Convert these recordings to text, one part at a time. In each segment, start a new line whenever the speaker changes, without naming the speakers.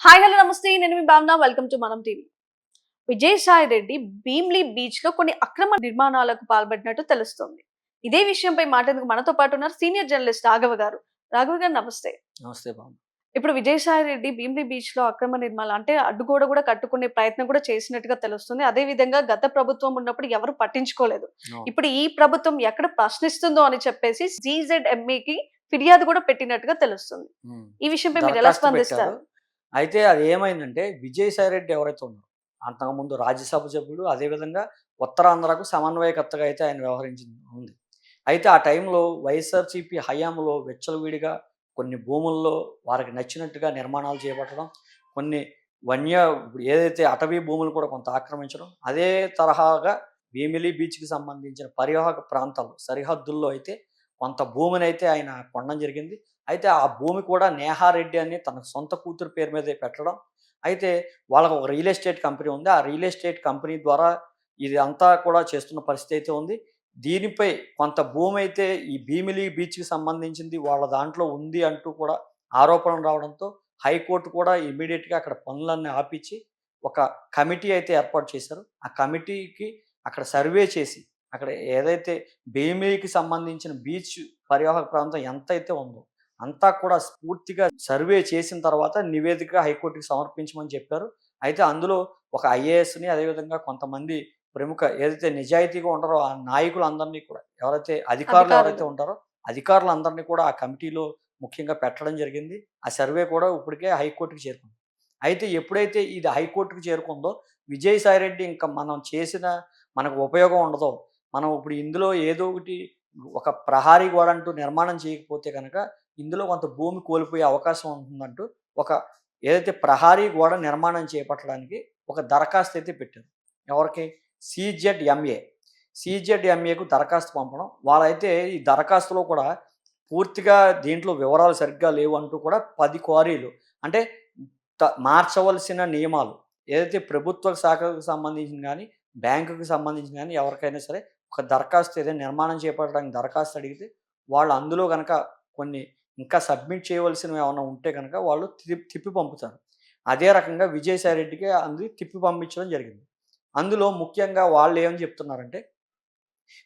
Hi hello నమస్తే. నేను మీ Bhavana welcome to Manam TV. Vijayasai Reddy Bheemili బీచ్లో కొన్ని అక్రమ నిర్మాణాలకు పాల్పడినట్టు తెలుస్తోంది. ఇదే విషయంపై మాట్లాడేందుకు మనతో పాటు ఉన్నారు సీనియర్ జర్నలిస్ట్ రాఘవ గారు. రాఘవ గారు నమస్తే.
నమస్తే
ఇప్పుడు విజయసాయి రెడ్డి భీమ్లీ బీచ్లో అక్రమ నిర్మాణాలు అంటే అడ్డుగోడ కూడా కట్టుకునే ప్రయత్నం కూడా చేసినట్టుగా తెలుస్తుంది. అదే విధంగా గత ప్రభుత్వం ఉన్నప్పుడు ఎవరు పట్టించుకోలేదు. ఇప్పుడు ఈ ప్రభుత్వం ఎక్కడ ప్రశ్నిస్తుందో అని చెప్పేసి కి ఫిర్యాదు కూడా పెట్టినట్టుగా తెలుస్తుంది. ఈ విషయంపై మీరు ఎలా స్పందిస్తారు.
అయితే అది ఏమైందంటే విజయసాయి రెడ్డి ఎవరైతే ఉన్నారో అంతకుముందు రాజ్యసభ సభ్యుడు అదేవిధంగా ఉత్తరాంధ్రకు సమన్వయకర్తగా అయితే ఆయన వ్యవహరించింది ఉంది. అయితే ఆ టైంలో వైఎస్ఆర్సీపీ హయాంలో వెచ్చలవిడిగా కొన్ని భూముల్లో వారికి నచ్చినట్టుగా నిర్మాణాలు చేపట్టడం కొన్ని వన్య ఏదైతే అటవీ భూములు కూడా కొంత ఆక్రమించడం అదే తరహాగా భీమిలి బీచ్కి సంబంధించిన పరివాహక ప్రాంతాలు సరిహద్దుల్లో అయితే కొంత భూమిని అయితే ఆయన కొనడం జరిగింది. అయితే ఆ భూమి కూడా నేహారెడ్డి అని తన సొంత కూతురు పేరు మీదే పెట్టడం. అయితే వాళ్ళకు ఒక రియల్ ఎస్టేట్ కంపెనీ ఉంది. ఆ రియల్ ఎస్టేట్ కంపెనీ ద్వారా ఇది అంతా కూడా చేస్తున్న పరిస్థితి అయితే ఉంది. దీనిపై కొంత భూమి అయితే ఈ భీమిలి బీచ్కి సంబంధించింది వాళ్ళ దాంట్లో ఉంది అంటూ కూడా ఆరోపణలు రావడంతో హైకోర్టు కూడా ఇమీడియట్గా అక్కడ పనులన్నీ ఆపించి ఒక కమిటీ అయితే ఏర్పాటు చేశారు. ఆ కమిటీకి అక్కడ సర్వే చేసి అక్కడ ఏదైతే భీమిలికి సంబంధించిన బీచ్ పర్యావరణ ప్రాంతం ఎంత అయితే ఉందో అంతా కూడా పూర్తిగా సర్వే చేసిన తర్వాత నివేదిక హైకోర్టుకి సమర్పించమని చెప్పారు. అయితే అందులో ఒక ఐఏఎస్ని అదేవిధంగా కొంతమంది ప్రముఖ ఏదైతే నిజాయితీగా ఉంటారో ఆ నాయకులందరినీ కూడా ఎవరైతే అధికారులు ఎవరైతే
అధికారులు.
ఉంటారో అధికారులందరినీ కూడా ఆ కమిటీలో ముఖ్యంగా పెట్టడం జరిగింది. ఆ సర్వే కూడా ఇప్పటికే హైకోర్టుకి చేరుకుంది. అయితే ఎప్పుడైతే ఇది హైకోర్టుకి చేరుకుందో విజయసాయి రెడ్డి ఇంకా మనం చేసిన మనకు ఉపయోగం ఉండదో. మనం ఇప్పుడు ఇందులో ఏదో ఒకటి ఒక ప్రహారీ గోడ అంటూ నిర్మాణం చేయకపోతే కనుక ఇందులో కొంత భూమి కోల్పోయే అవకాశం ఉంటుందంటూ ఒక ఏదైతే ప్రహారీ గోడ నిర్మాణం చేపట్టడానికి ఒక దరఖాస్తు అయితే పెట్టారు. ఎవరికి? సిజెడ్ ఎంఏ సిజెడ్ ఎంఏకు దరఖాస్తు పంపడం. వాళ్ళైతే ఈ దరఖాస్తులో కూడా పూర్తిగా దీంట్లో వివరాలు సరిగ్గా లేవు అంటూ కూడా పది క్వారీలు. అంటే మార్చవలసిన నియమాలు. ఏదైతే ప్రభుత్వ శాఖకు సంబంధించిన కానీ బ్యాంకుకి సంబంధించిన కానీ ఎవరికైనా సరే ఒక దరఖాస్తు ఏదైనా నిర్మాణం చేపట్టడానికి దరఖాస్తు అడిగితే వాళ్ళు అందులో కనుక కొన్ని ఇంకా సబ్మిట్ చేయవలసినవి ఏమైనా ఉంటే కనుక వాళ్ళు తిప్పి తిప్పి పంపుతారు. అదే రకంగా విజయసాయి రెడ్డికి అంది తిప్పి పంపించడం జరిగింది. అందులో ముఖ్యంగా వాళ్ళు ఏమని చెప్తున్నారంటే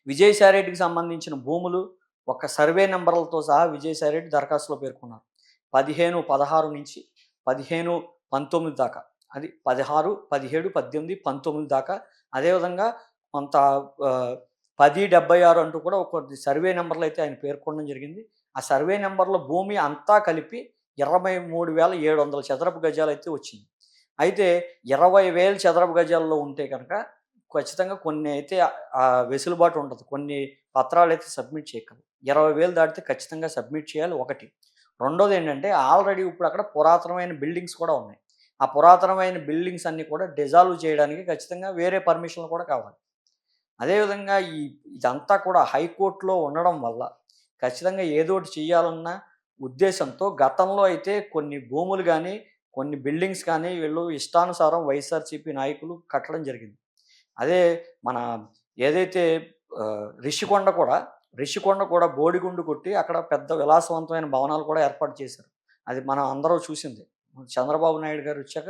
విజయసాయి రెడ్డికి సంబంధించిన భూములు ఒక సర్వే నెంబర్లతో సహా విజయసాయి రెడ్డి దరఖాస్తులో పేర్కొన్నారు. పదిహేను పదహారు నుంచి పదిహేను పంతొమ్మిది దాకా. అది పదహారు పదిహేడు పద్దెనిమిది పంతొమ్మిది దాకా. అదేవిధంగా కొంత పది డెబ్బై ఆరు అంటూ కూడా ఒక సర్వే నెంబర్లు అయితే ఆయన పేర్కొనడం జరిగింది. ఆ సర్వే నెంబర్లో భూమి అంతా కలిపి ఇరవై మూడు వేల ఏడు వందల చదరపు గజాలు అయితే వచ్చింది. అయితే ఇరవై వేల చదరపు గజాల్లో ఉంటే కనుక ఖచ్చితంగా కొన్ని అయితే వెసులుబాటు ఉంటుంది కొన్ని పత్రాలు అయితే సబ్మిట్ చేయగలరు ఇరవై వేలు దాటితే ఖచ్చితంగా సబ్మిట్ చేయాలి ఒకటి. రెండోది ఏంటంటే ఆల్రెడీ ఇప్పుడు అక్కడ పురాతనమైన బిల్డింగ్స్ కూడా ఉన్నాయి. ఆ పురాతనమైన బిల్డింగ్స్ అన్నీ కూడా డిజాల్వ్ చేయడానికి ఖచ్చితంగా వేరే పర్మిషన్లు కూడా కావాలి. అదేవిధంగా ఈ ఇదంతా కూడా హైకోర్టులో ఉండడం వల్ల ఖచ్చితంగా ఏదో ఒకటి చేయాలన్న ఉద్దేశంతో గతంలో అయితే కొన్ని భూములు కానీ కొన్ని బిల్డింగ్స్ కానీ వీళ్ళు ఇష్టానుసారం వైఎస్ఆర్సీపీ నాయకులు కట్టడం జరిగింది. అదే మన ఏదైతే రిషికొండ కూడా రిషికొండ కూడా బోడిగుండు కొట్టి అక్కడ పెద్ద విలాసవంతమైన భవనాలు కూడా ఏర్పాటు చేశారు. అది మనం అందరూ చూసింది. చంద్రబాబు నాయుడు గారు వచ్చాక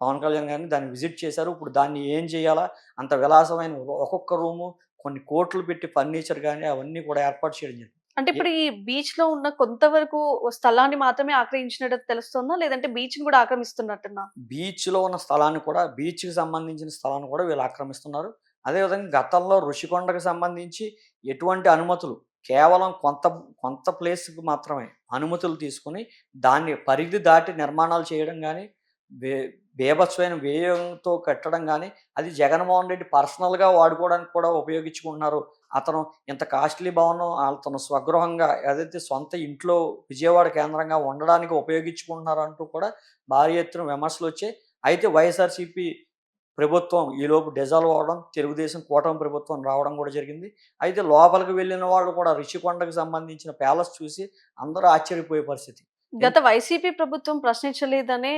పవన్ కళ్యాణ్ గారిని దాన్ని విజిట్ చేశారు. ఇప్పుడు దాన్ని ఏం చేయాలా? అంత విలాసమైన ఒక్కొక్క రూము కొన్ని కోట్లు పెట్టి ఫర్నిచర్ కానీ అవన్నీ కూడా ఏర్పాటు చేయడం జరిగింది.
అంటే ఇప్పుడు ఈ బీచ్లో ఉన్న కొంతవరకు స్థలాన్ని మాత్రమే ఆక్రయించినట్టు తెలుస్తుందా? లేదంటే బీచ్ని కూడా ఆక్రమిస్తున్నట్టున్నా?
బీచ్లో ఉన్న స్థలాన్ని కూడా బీచ్కి సంబంధించిన స్థలాన్ని కూడా వీళ్ళు ఆక్రమిస్తున్నారు. అదేవిధంగా గతంలో ఋషికొండకు సంబంధించి ఎటువంటి అనుమతులు కేవలం కొంత కొంత ప్లేస్కి మాత్రమే అనుమతులు తీసుకుని దాన్ని పరిధి దాటి నిర్మాణాలు చేయడం కానీ బీభత్సమైన వ్యయంతో కట్టడం కానీ అది జగన్మోహన్ రెడ్డి పర్సనల్గా వాడుకోవడానికి కూడా ఉపయోగించుకుంటున్నారు. అతను ఇంత కాస్ట్లీ భవనం అతను స్వగృహంగా ఏదైతే సొంత ఇంట్లో విజయవాడ కేంద్రంగా ఉండడానికి ఉపయోగించుకుంటున్నారు అంటూ కూడా భారీ ఎత్తున విమర్శలు వచ్చాయి. అయితే వైఎస్ఆర్సీపీ ప్రభుత్వం ఈలోపు డిజాల్వ్ అవడం తెలుగుదేశం కూటమి ప్రభుత్వం రావడం కూడా జరిగింది. అయితే లోపలికి వెళ్ళిన వాళ్ళు కూడా రిషికొండకు సంబంధించిన ప్యాలెస్ చూసి అందరూ ఆశ్చర్యపోయే పరిస్థితి.
గత వైసీపీ ప్రభుత్వం ప్రశ్నించలేదనే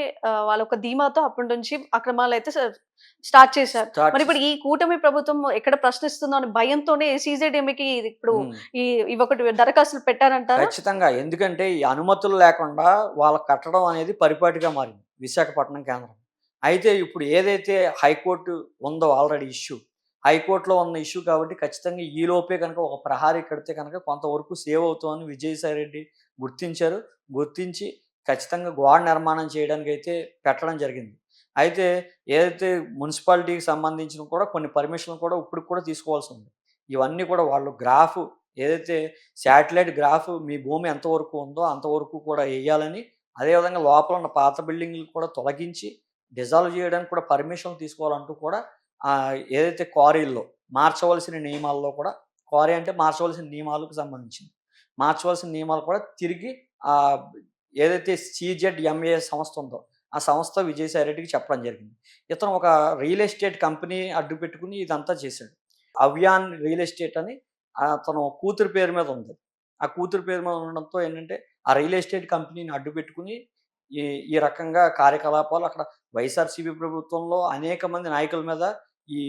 వాళ్ళ ఒక ధీమాతో అప్పటి నుంచి అక్రమాలు అయితే స్టార్ట్ చేశారు. మరి ఇప్పుడు ఈ కూటమి ప్రభుత్వం ఎక్కడ ప్రశ్నిస్తుందో అని భయంతోనే సీజేడీఎంకి ఇప్పుడు. ఈ ఇవొకటి దరఖాస్తులు పెట్టారంటారా?
ఖచ్చితంగా. ఎందుకంటే ఈ అనుమతులు లేకుండా వాళ్ళ కట్టడం అనేది పరిపాటిగా మారింది విశాఖపట్నం కేంద్రం. అయితే ఇప్పుడు ఏదైతే హైకోర్టు ఉందో ఆల్రెడీ ఇష్యూ హైకోర్టులో ఉన్న ఇష్యూ కాబట్టి ఖచ్చితంగా ఈ లోపే కనుక ఒక ప్రహారీ కడితే కనుక కొంతవరకు సేవ్ అవుతామని విజయసాయి రెడ్డి గుర్తించారు. గుర్తించి ఖచ్చితంగా గోడ నిర్మాణం చేయడానికి అయితే పెట్టడం జరిగింది. అయితే ఏదైతే మున్సిపాలిటీకి సంబంధించిన కూడా కొన్ని పర్మిషన్లు కూడా ఇప్పుడు కూడా తీసుకోవాల్సి ఉంది. ఇవన్నీ కూడా వాళ్ళు గ్రాఫ్ ఏదైతే శాటిలైట్ గ్రాఫ్ మీ భూమి ఎంతవరకు ఉందో అంతవరకు కూడా వేయాలని అదేవిధంగా లోపల ఉన్న పాత బిల్డింగ్లు కూడా తొలగించి డిజాల్వ్ చేయడానికి కూడా పర్మిషన్ తీసుకోవాలంటూ కూడా ఏదైతే క్వారీల్లో మార్చవలసిన నియమాల్లో కూడా క్వారీ అంటే మార్చవలసిన నియమాలకు సంబంధించింది. మార్చవలసిన నియమాలు కూడా తిరిగి ఆ, ఏదైతే సిజెడ్ఎంఏ సంస్థ ఉందో ఆ సంస్థ విజయసాయి రెడ్డికి చెప్పడం జరిగింది. ఇతను ఒక రియల్ ఎస్టేట్ కంపెనీ అడ్డు పెట్టుకుని ఇదంతా చేశాడు. అవ్యాన్ రియల్ ఎస్టేట్ అని అతను కూతురు పేరు మీద ఉంది. ఆ కూతురు పేరు మీద ఉండడంతో ఏంటంటే ఆ రియల్ ఎస్టేట్ కంపెనీని అడ్డు పెట్టుకుని ఈ ఈ రకంగా కార్యకలాపాలు అక్కడ వైఎస్ఆర్సీపీ ప్రభుత్వంలో అనేక మంది నాయకుల మీద ఈ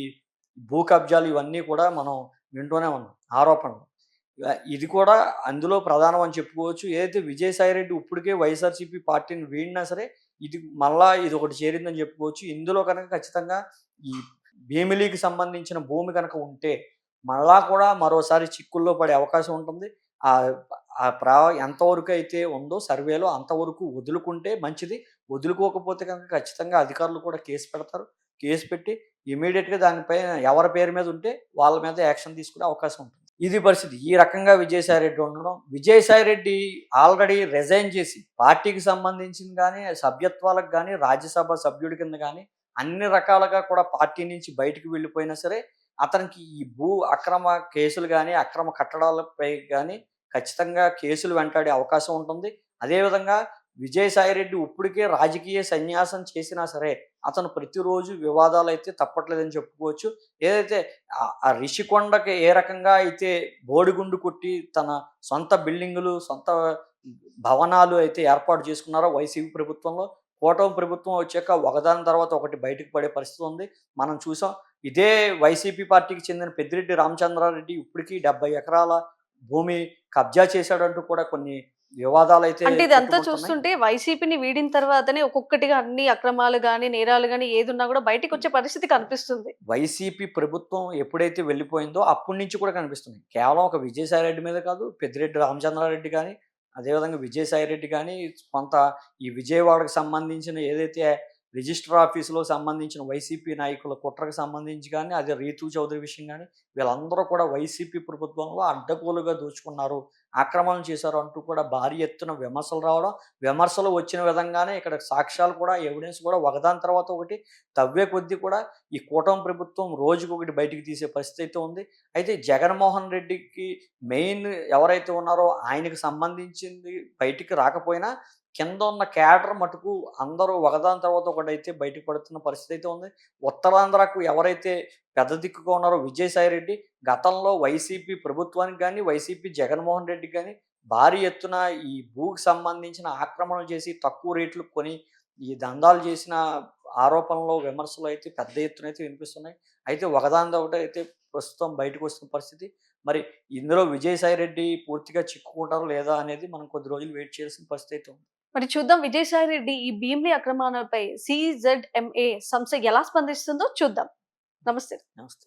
భూ కబ్జాలు ఇవన్నీ కూడా మనం వింటూనే ఉన్నాం ఆరోపణలు. ఇది కూడా అందులో ప్రధానం అని చెప్పుకోవచ్చు. ఏదైతే విజయసాయి రెడ్డి ఇప్పటికే వైఎస్ఆర్సీపీ పార్టీని వీడినా సరే ఇది మళ్ళా ఇది ఒకటి చేరిందని చెప్పుకోవచ్చు. ఇందులో కనుక ఖచ్చితంగా ఈ భీమిలీకి సంబంధించిన భూమి కనుక ఉంటే మళ్ళా కూడా మరోసారి చిక్కుల్లో పడే అవకాశం ఉంటుంది. ఆ ఆ ప్రా ఎంతవరకు అయితే ఉందో సర్వేలో అంతవరకు వదులుకుంటే మంచిది. వదులుకోకపోతే కనుక ఖచ్చితంగా అధికారులు కూడా కేసు పెడతారు. కేసు పెట్టి ఇమీడియట్గా దానిపైన ఎవరి పేరు మీద ఉంటే వాళ్ళ మీద యాక్షన్ తీసుకునే అవకాశం ఉంటుంది. ఇది పరిస్థితి. ఈ రకంగా విజయసాయి రెడ్డి ఉండడం విజయసాయి రెడ్డి ఆల్రెడీ రిజైన్ చేసి పార్టీకి సంబంధించిన కానీ సభ్యత్వాలకు కానీ రాజ్యసభ సభ్యుడి కింద కానీ అన్ని రకాలుగా కూడా పార్టీ నుంచి బయటికి వెళ్ళిపోయినా సరే అతనికి ఈ భూ అక్రమ కేసులు కానీ అక్రమ కట్టడాలపై కానీ ఖచ్చితంగా కేసులు వెంటాడే అవకాశం ఉంటుంది. అదేవిధంగా విజయసాయి రెడ్డి ఇప్పటికే రాజకీయ సన్యాసం చేసినా సరే అతను ప్రతిరోజు వివాదాలు అయితే తప్పట్లేదని చెప్పుకోవచ్చు. ఏదైతే ఆ- రిషికొండకి ఏ రకంగా అయితే బోడిగుండు కొట్టి తన సొంత బిల్డింగులు సొంత భవనాలు అయితే ఏర్పాటు చేసుకున్నారో వైసీపీ ప్రభుత్వంలో కూటమి ప్రభుత్వం వచ్చాక ఒకదాని తర్వాత ఒకటి బయటకు పడే పరిస్థితి ఉంది. మనం చూసాం ఇదే వైసీపీ పార్టీకి చెందిన పెద్దిరెడ్డి రామచంద్రారెడ్డి ఇప్పటికీ డెబ్బై ఎకరాల భూమి కబ్జా చేశాడంటూ కూడా కొన్ని వివాదాలు అయితే
అంటే ఇదంతా. చూస్తుంటే వైసీపీని వీడిన తర్వాతనే ఒక్కొక్కటిగా అన్ని అక్రమాలు గాని నేరాలు గాని ఏది ఉన్నా కూడా బయటికి వచ్చే పరిస్థితి కనిపిస్తుంది
వైసీపీ ప్రభుత్వం ఎప్పుడైతే వెళ్ళిపోయిందో అప్పటి నుంచి కూడా కనిపిస్తుంది కేవలం ఒక విజయసాయి రెడ్డి మీద కాదు పెద్దిరెడ్డి రామచంద్రారెడ్డి కానీ అదేవిధంగా విజయసాయి రెడ్డి కానీ కొంత ఈ విజయవాడకు సంబంధించిన ఏదైతే రిజిస్టర్ ఆఫీసులో సంబంధించిన వైసీపీ నాయకుల కుట్రకు సంబంధించి కానీ అదే రీతు చౌదరి విషయం కానీ వీళ్ళందరూ కూడా వైసీపీ ప్రభుత్వంలో అడ్డగోలుగా దోచుకున్నారు ఆక్రమణ చేశారు అంటూ కూడా భారీ ఎత్తున విమర్శలు రావడం విమర్శలు వచ్చిన విధంగానే ఇక్కడ సాక్ష్యాలు కూడా ఎవిడెన్స్ కూడా ఒకదాని తర్వాత ఒకటి తవ్వే కొద్దీ కూడా ఈ కూటమి ప్రభుత్వం రోజుకొకటి ఒకటి బయటికి తీసే పరిస్థితి అయితే ఉంది. అయితే జగన్మోహన్ రెడ్డికి మెయిన్ ఎవరైతే ఉన్నారో ఆయనకు సంబంధించింది బయటికి రాకపోయినా కింద ఉన్న క్యాడర్ మటుకు అందరూ ఒకదాని తర్వాత ఒకటి అయితే బయటకు పడుతున్న పరిస్థితి అయితే ఉంది. ఉత్తరాంధ్రకు ఎవరైతే పెద్ద దిక్కుగా ఉన్నారు విజయసాయి రెడ్డి. గతంలో వైసీపీ ప్రభుత్వానికి కానీ వైసీపీ జగన్మోహన్ రెడ్డి కానీ భారీ ఎత్తున ఈ భూకి సంబంధించిన ఆక్రమణలు చేసి తక్కువ రేట్లు కొని ఈ దందాలు చేసిన ఆరోపణలు విమర్శలు అయితే పెద్ద ఎత్తున అయితే వినిపిస్తున్నాయి. అయితే ఒకదాని ఒకటి అయితే ప్రస్తుతం బయటకు వస్తున్న పరిస్థితి. మరి ఇందులో విజయసాయి రెడ్డి పూర్తిగా చిక్కుకుంటారో లేదా అనేది మనం కొద్ది రోజులు వెయిట్ చేయాల్సిన పరిస్థితి అయితే ఉంది.
మరి చూద్దాం విజయసాయి రెడ్డి ఈ భీమ్లీ అక్రమాలపై సిజెడ్ఎంఏ సంస్థ ఎలా స్పందిస్తుందో చూద్దాం. నమస్తే.
నమస్తే.